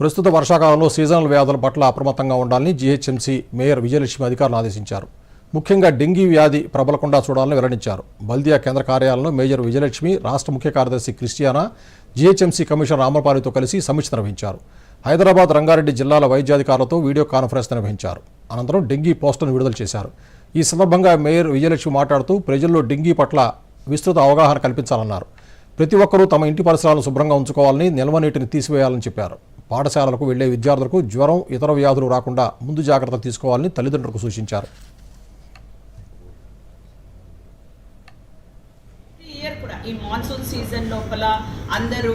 ప్రస్తుత వర్షాకాలంలో సీజనల్ వ్యాధుల పట్ల అప్రమత్తంగా ఉండాలని జీహెచ్ఎంసీ మేయర్ విజయలక్ష్మి అధికారులు ఆదేశించారు. ముఖ్యంగా డెంగీ వ్యాధి ప్రబలకుండా చూడాలని వెల్లడించారు. బల్దియా కేంద్ర కార్యాలయంలో మేజర్ విజయలక్ష్మి రాష్ట్ర ముఖ్య కార్యదర్శి క్రిస్టియానా జీహెచ్ఎంసీ కమిషనర్ రామపాలితో కలిసి సమీక్ష నిర్వహించారు. హైదరాబాద్ రంగారెడ్డి జిల్లాల వైద్యాధికారులతో వీడియో కాన్ఫరెన్స్ నిర్వహించారు. అనంతరం డెంగీ పోస్టర్ను విడుదల చేశారు. ఈ సందర్భంగా మేయర్ విజయలక్ష్మి మాట్లాడుతూ ప్రజల్లో డెంగీ పట్ల విస్తృత అవగాహన కల్పించాలన్నారు. ప్రతి ఒక్కరూ తమ ఇంటి పరిసరాలను శుభ్రంగా ఉంచుకోవాలని నిల్వ నీటిని తీసివేయాలని చెప్పారు. పాఠశాలలకు వెళ్ళే విద్యార్థులకు జ్వరం ఇతర వ్యాధులు రాకుండా ముందు జాగ్రత్తలు తీసుకోవాలని తల్లిదండ్రులకు సూచించారు ఈ ఇయర్ కూడా. ఈ మాన్సూన్ సీజన్ లోపల అందరూ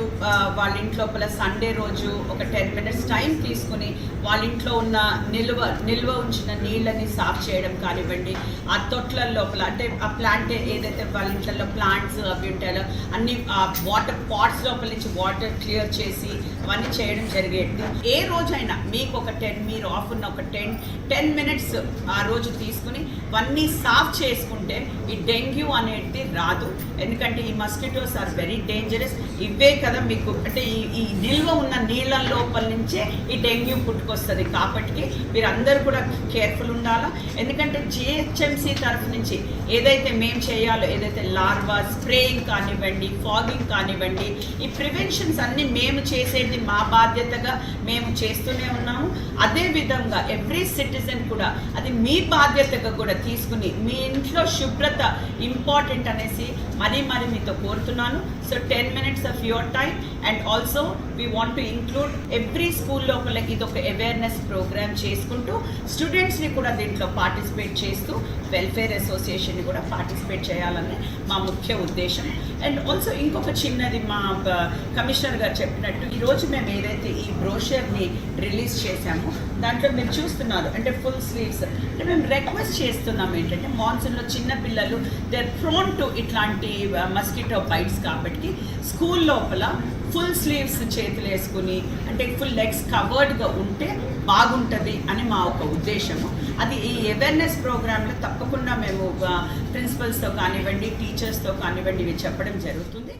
వాళ్ళ ఇంట్లోపల సండే రోజు ఒక టెన్ మినిట్స్ టైం తీసుకుని వాళ్ళ ఇంట్లో ఉన్న నిల్వ నిల్వ ఉంచిన నీళ్ళని సాఫ్ చేయడం కానివ్వండి ఆ తొట్ల లోపల అంటే ఆ ప్లాంట్ ఏదైతే వాళ్ళ ఇంట్లో ప్లాంట్స్ అవి ఉంటాయో అన్ని ఆ వాటర్ పాట్స్ లోపల నుంచి వాటర్ క్లియర్ చేసి అవన్నీ చేయడం జరిగేది. ఏ రోజైనా మీకు ఒక టెన్ మీరు ఆఫ్ ఉన్న ఒక టెన్ టెన్ మినిట్స్ ఆ రోజు తీసుకుని అవన్నీ సాఫ్ చేసుకుంటే ఈ డెంగ్యూ అనేది రాదు. ఎందుకంటే ఈ మస్కిటోస్ ఆర్ వెరీ డేంజరస్. ఇవే కదా మీకు అంటే ఈ ఈ నిల్వ ఉన్న నీళ్ళ లోపల నుంచే ఈ డెంగ్యూ పుట్టుకొస్తుంది. కాబట్టి మీరు అందరూ కూడా కేర్ఫుల్ ఉండాలా? ఎందుకంటే జిహెచ్ఎంసీ తరఫు నుంచి ఏదైతే మేము చేయాలో ఏదైతే లార్వా స్ప్రేయింగ్ కానివ్వండి ఫాగింగ్ కానివ్వండి ఈ ప్రివెన్షన్స్ అన్నీ మేము చేసేది మా బాధ్యతగా మేము చేస్తూనే ఉన్నాము. అదే విధంగా ఎవ్రీ సిటిజన్ కూడా అది మీ బాధ్యతగా కూడా తీసుకుని మీ ఇంట్లో శుభ్రత ఇంపార్టెంట్ అనేసి మరి మరి మీతో కోరుతున్నాను. So ten minutes of your time and also we want to include every school లోపల ఇది ఒక అవేర్నెస్ ప్రోగ్రామ్ చేసుకుంటూ స్టూడెంట్స్ని కూడా దీంట్లో పార్టిసిపేట్ చేస్తూ వెల్ఫేర్ అసోసియేషన్ని కూడా పార్టిసిపేట్ చేయాలని మా ముఖ్య ఉద్దేశం. అండ్ ఆల్సో ఇంకొక చిన్నది మా కమిషనర్ గారు చెప్పినట్టు ఈరోజు మేము ఏదైతే ఈ బ్రోషర్ని రిలీజ్ చేశామో దాంట్లో మీరు చూస్తున్నారు అంటే ఫుల్ స్లీవ్స్ అంటే మేము రిక్వెస్ట్ చేస్తున్నాం ఏంటంటే మాన్సూన్లో చిన్న పిల్లలు దే ప్రోన్ టు ఇట్లాంటి మస్కిటో బైట్స్ కాబట్టి స్కూల్ లోపల ఫుల్ స్లీవ్స్ చేతులు వేసుకుని అంటే ఫుల్ లెగ్స్ కవర్డ్గా ఉంటే బాగుంటుంది అని మా ఒక ఉద్దేశము. అది ఈ అవేర్నెస్ ప్రోగ్రాంలో తప్పకుండా మేము ప్రిన్సిపల్స్తో కానివ్వండి టీచర్స్తో కానివ్వండి ఇవి చెప్పడం జరుగుతుంది.